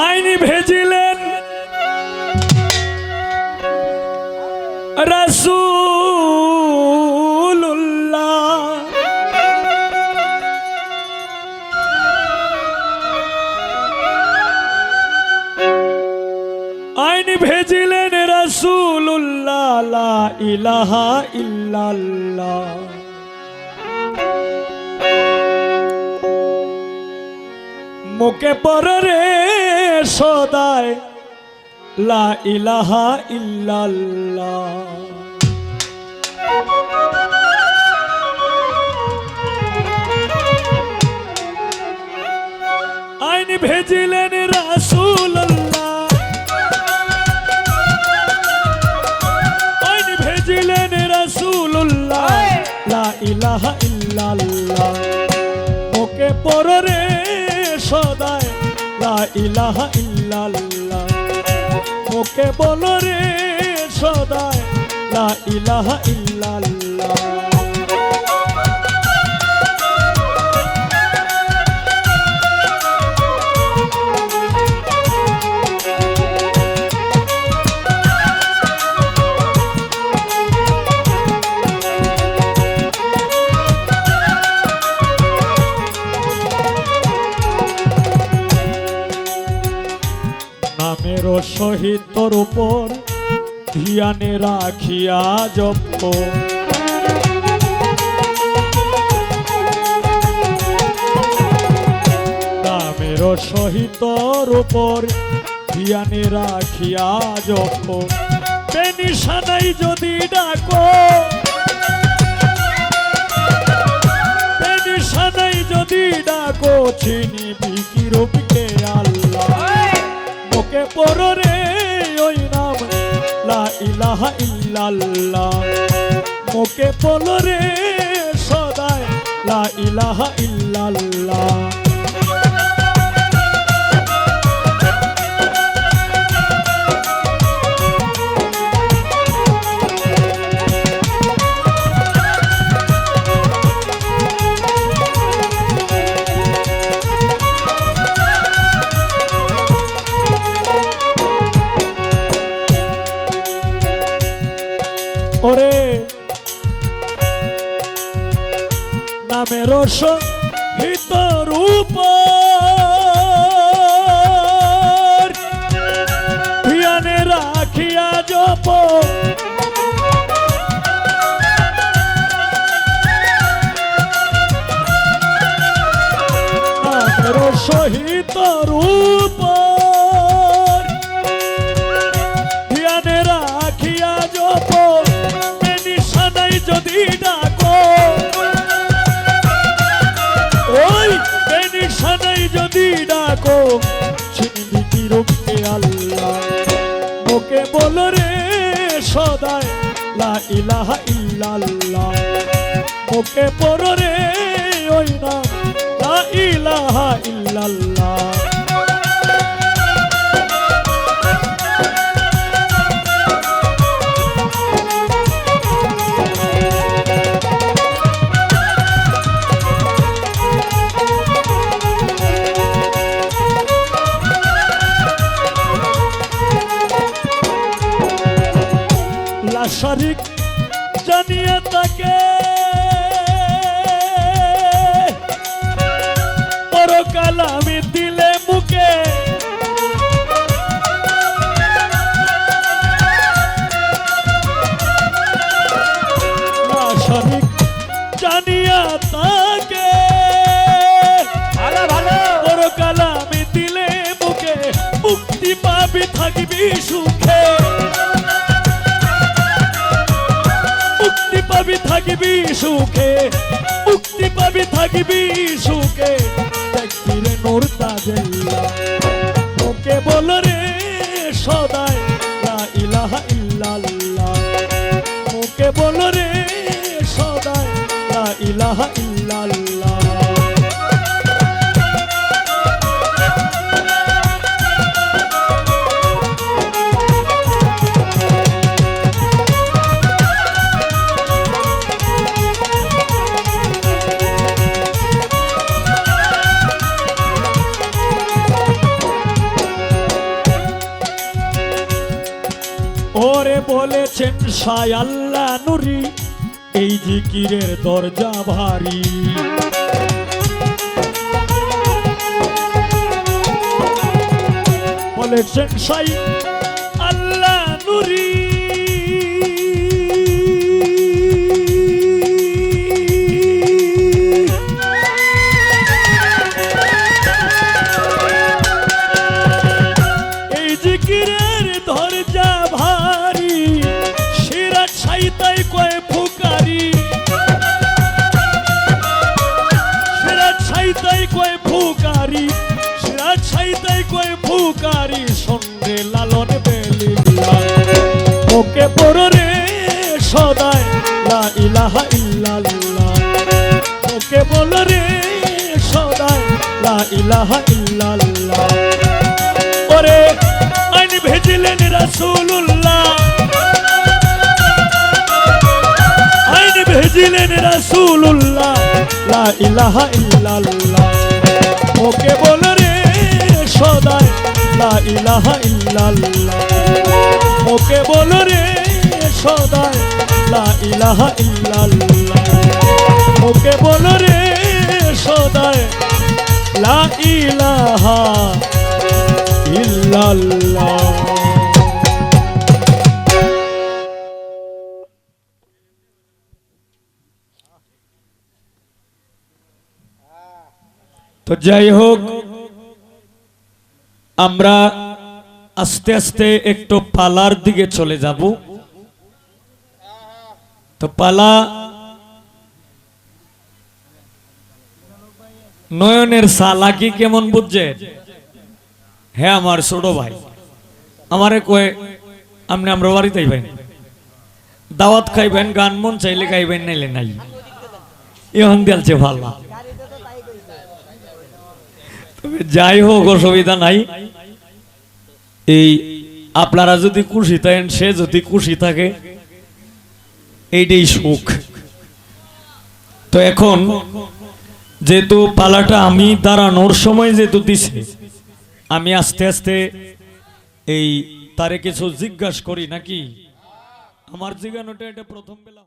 আইনি ভেজিলেন। রসুল্লাহ আইনি ভেজিলেন রসুল্লাহ ইলাহা ইল্লাল্লাহ। পরে সদায় লা ইলাহা ইল্লাল্লাহ। আইন ভেজিলেন রাসূলুল্লাহ। আইন ভেজিলেন রাসূলুল্লাহ। লা ইলাহা ইল্লাল্লাহ। ওকে পরে সদায় লা ইলাহা ইল্লাল্লাহ। ওকে বলো রে সদায় লা ইলাহা ইল্লাল্লাহ। নামের সহিত তোর উপর ধিয়ানে রাখিয়া জপ। নামের সহিত তোর উপর ধিয়ানে রাখিয়া জপ। পেনিশানাই যদি ডাকো। পেনিশানাই যদি ডাকো চিনি বিকিরূপকে আল্লাহ মুখে পরে ওই নাম লা ইলাহা ইল্লাল্লাহ। মুখে পলরে সদায় লা ইলাহা ইল্লাল্লাহ। সহিত রূপ ধিয়ানে রাখিয়া জপ। সহিত রূপ লা ইলাহা ইল্লাল্লাহ। ওকে পড় রে ওই না লা ইলাহা ইল্লাল্লাহ। সুখে, মুক্তি পাবি, থাকবি সুখে। দেখবি রে নোর তাজেল্লা ওকে বল রে সদায় লা ইলাহা ইল্লাল্লাহ। ওকে বল রে সদায় লা ইলাহা ইল্লাল্লাহ। বলেছেন সাই আল্লাহ নুরি এই জিকিরের দরজা ভারী। বলেছেন সাই ইল্লাল্লাহ। ওকে বল রে সদায় লা ইলাহা ইল্লাল্লাহ। ওরে আইন ভেজিলেন রাসূলুল্লাহ। আইন ভেজিলেন রাসূলুল্লাহ। লা ইলাহা ইল্লাল্লাহ। ওকে বল রে সদায় লা ইলাহা ইল্লাল্লাহ। ওকে বল রে সদায় লা ইলাহা ইল্লাল্লাহ। ওকে বল রে সদায়, লা ইলাহা ইল্লাল্লাহ। তো যাই হোক, আমরা আস্তে আস্তে একটু পালার দিকে চলে যাব। তো পালা নয়নের সালাকি কেমন বুঝছে? হ্যাঁ আমার ছোট ভাই, আমারে কয়ে, আপনি আমরা বাড়িতে আইবেন। দাওয়াত খাইবেন, গান মন চাইলে খাইবেন নাইলে নাই। ইহন দিলছে ভালো তবে যাই হোক, অসুবিধা নাই। এই আপনারা যদি খুশি থাকেন, সে যদি খুশি থাকে, এইটাই সুখ। তো এখন যেহেতু পালাটা আমি দাঁড়ানোর সময় যেহেতু দিছে, আমি আস্তে আস্তে এই তারে কিছু জিজ্ঞাসা করি, নাকি? আমার জিজ্ঞানোটা এটা প্রথম বেলা